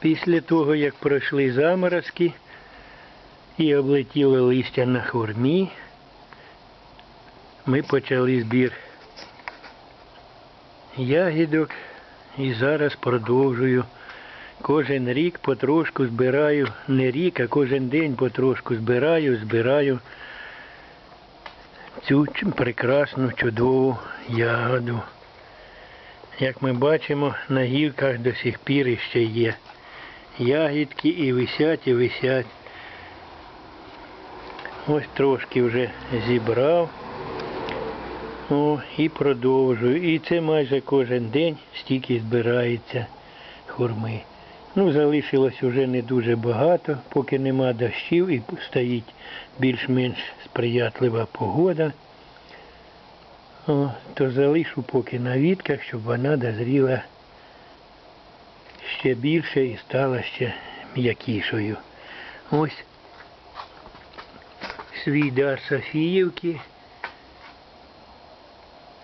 Після того, як пройшли заморозки і облетіло листя на хурмі, ми почали збір ягідок і зараз продовжую. Кожен рік потрошку збираю, не рік, а кожен день потрошку збираю, збираю цю прекрасну, чудову ягоду. Як ми бачимо, на гілках до сих пір іще є ягідки і висять, і висять. Ось трошки вже зібрав. О, і продовжую. І це майже кожен день стільки збирається хурми. Ну, залишилось вже не дуже багато, поки нема дощів і стоїть більш-менш сприятлива погода. О, то залишу поки на вітках, щоб вона дозріла ще більше і стала ще м'якішою. Ось свій дар Софіївки.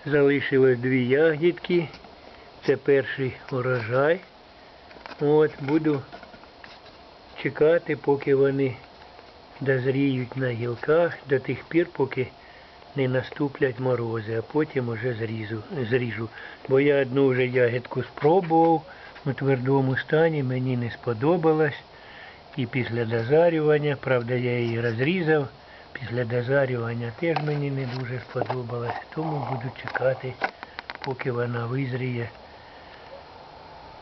Залишилось дві ягідки. Це перший урожай. От, буду чекати, поки вони дозріють на гілках до тих пір, поки не наступлять морози, а потім уже зріжу. Бо я одну вже ягідку спробував у твердому стані, мені не сподобалось. І після дозарювання, правда, я її розрізав. Після дозарювання теж мені не дуже сподобалось, тому буду чекати, поки вона визріє.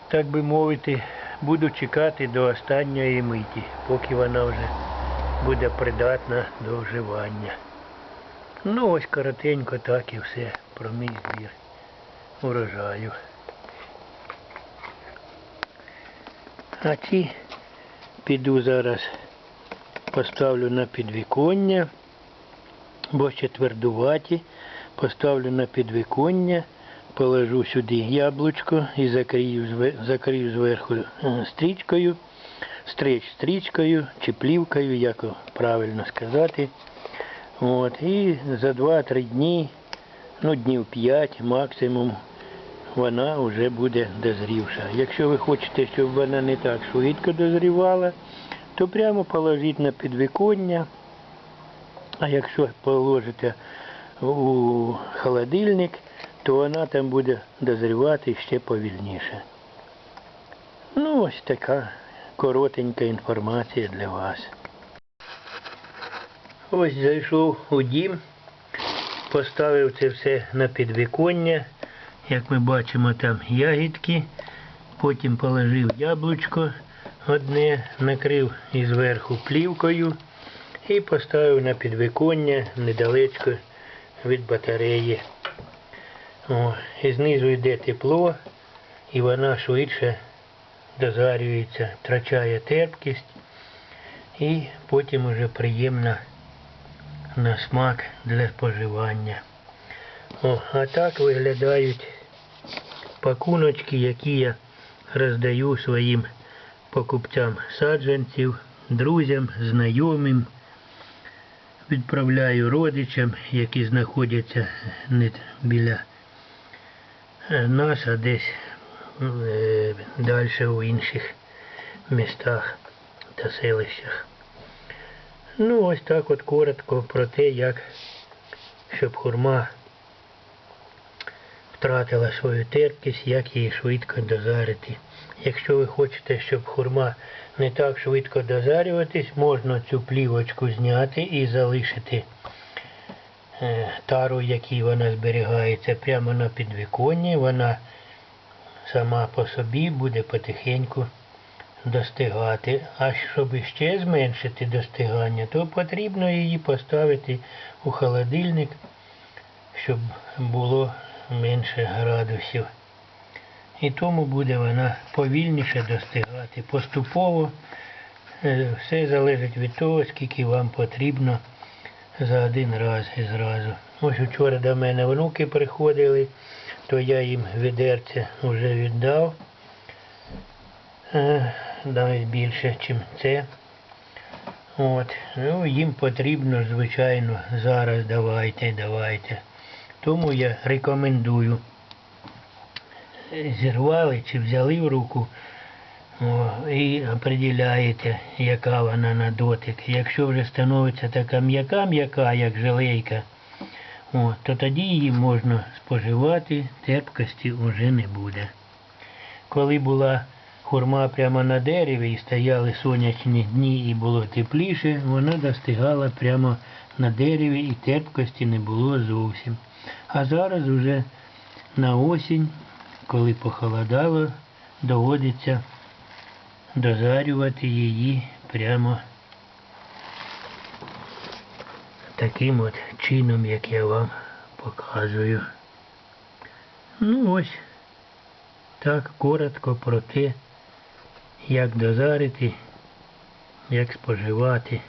Так би мовити, буду чекати до останньої миті, поки вона вже буде придатна до вживання. Ну ось коротенько так і все про мій збір урожаю. А ці піду зараз поставлю на підвіконня, бо ще твердуваті. Поставлю на підвіконня, положу сюди яблучко і закрию, закрию зверху е, стрічкою, стріч стрічкою чи плівкою, як правильно сказати. От, і за 2-3 дні, ну днів 5 максимум, вона вже буде дозрівша. Якщо ви хочете, щоб вона не так швидко дозрівала, то прямо положіть на підвіконня. А якщо положите у холодильник, то вона там буде дозрівати ще повільніше. Ну, ось така коротенька інформація для вас. Ось зайшов у дім, поставив це все на підвіконня. Як ми бачимо, там ягідки. Потім положив яблучко одне, накрив і зверху плівкою і поставив на підвіконня недалечко від батареї. О, і знизу йде тепло, і вона швидше дозарюється, втрачає терпкість і потім уже приємна на смак для споживання. О, а так виглядають пакуночки, які я роздаю своїм покупцям саджанців, друзям, знайомим. Відправляю родичам, які знаходяться не біля е, нас, а десь е, далі у інших містах та селищах. Ну, ось так от коротко про те, як щоб хурма втратила свою терпкість, як її швидко дозарити. Якщо ви хочете, щоб хурма не так швидко дозарюватись, можна цю плівочку зняти і залишити е, тару, в якій вона зберігається, прямо на підвіконні. Вона сама по собі буде потихеньку достигати. А щоб іще зменшити достигання, то потрібно її поставити у холодильник, щоб було менше градусів. І тому буде вона повільніше достигати. Поступово е, все залежить від того, скільки вам потрібно за один раз і зразу. Ось вчора до мене внуки приходили, то я їм відерце вже віддав. Е, навіть більше, ніж це. От. Ну, їм потрібно, звичайно, зараз давайте, давайте. Тому я рекомендую. Зірвали чи взяли в руку О, і определяєте, яка вона на дотик. Якщо вже становиться така м'яка-м'яка, як желейка, о, то тоді її можна споживати, терпкості вже не буде. Коли була хурма прямо на дереві і стояли сонячні дні і було тепліше, вона достигала прямо на дереві і терпкості не було зовсім. А зараз уже на осінь, коли похолодало, доводиться дозарювати її прямо таким от чином, як я вам показую. Ну ось так коротко про те, як дозарити, як споживати